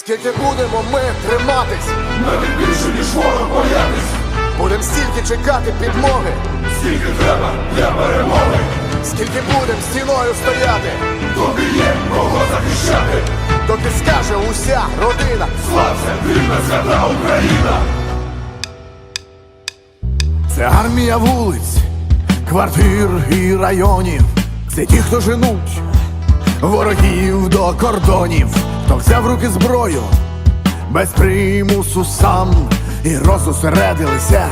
Скільки будемо ми триматись, Навіть більше, ніж ворог боятись, будем стільки чекати підмоги, скільки треба для перемоги, скільки будем стіною стояти, тобі є кого захищати. доки скаже уся родина. Слався, вільна свята Україна. Це армія вулиць, квартир і районів. Це ті, хто женуть ворогів до кордонів, хто взяв руки зброю без примусу сам і розосередилися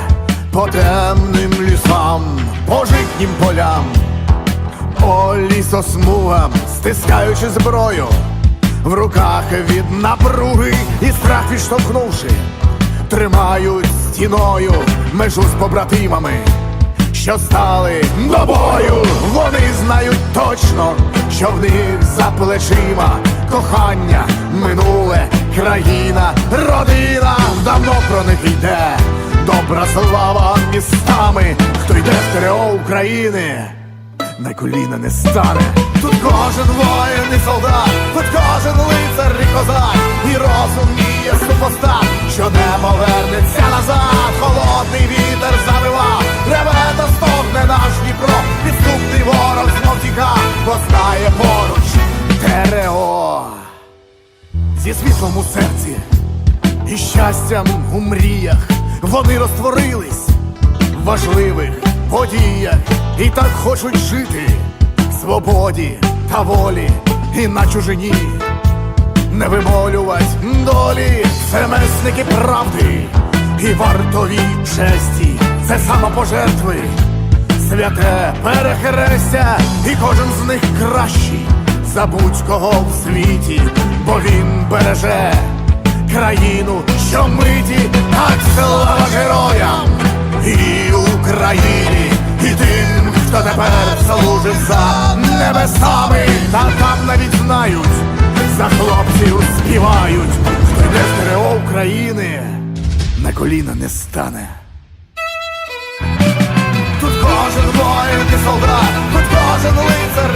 по темним лісам, по житнім полям, по лісосмугам, стискаючи зброю в руках від напруги і страх відштовхнувши тримають стіною межу з побратимами, що стали до бою. Вони знають точно, них за плечима кохання, минуле, країна, родина. Давно про них йде добра слава містами, хто йде в ТРО України. На коліна не стане. Тут кожен воїн і солдат, тут кожен лицар і козак, і розуміє супостат, що не повернеться назад. Бо поруч. ТРО зі світлом у серці і щастям у мріях. Вони розтворились в важливих подіях. І так хочуть жити в свободі та волі. І на чужині. Не вимолювать долі, це месники правди і вартові честі, це самопожертви, святе перехрестя, і кожен з них кращий за будь-кого в світі, бо він береже країну, що миті, так слава героям і Україні, і тим, хто тепер служить за небесами, та там навіть знають, за хлопців співають, хто йде з України, на коліна не стане. Кожен воїн і солдат, тут кожен лицар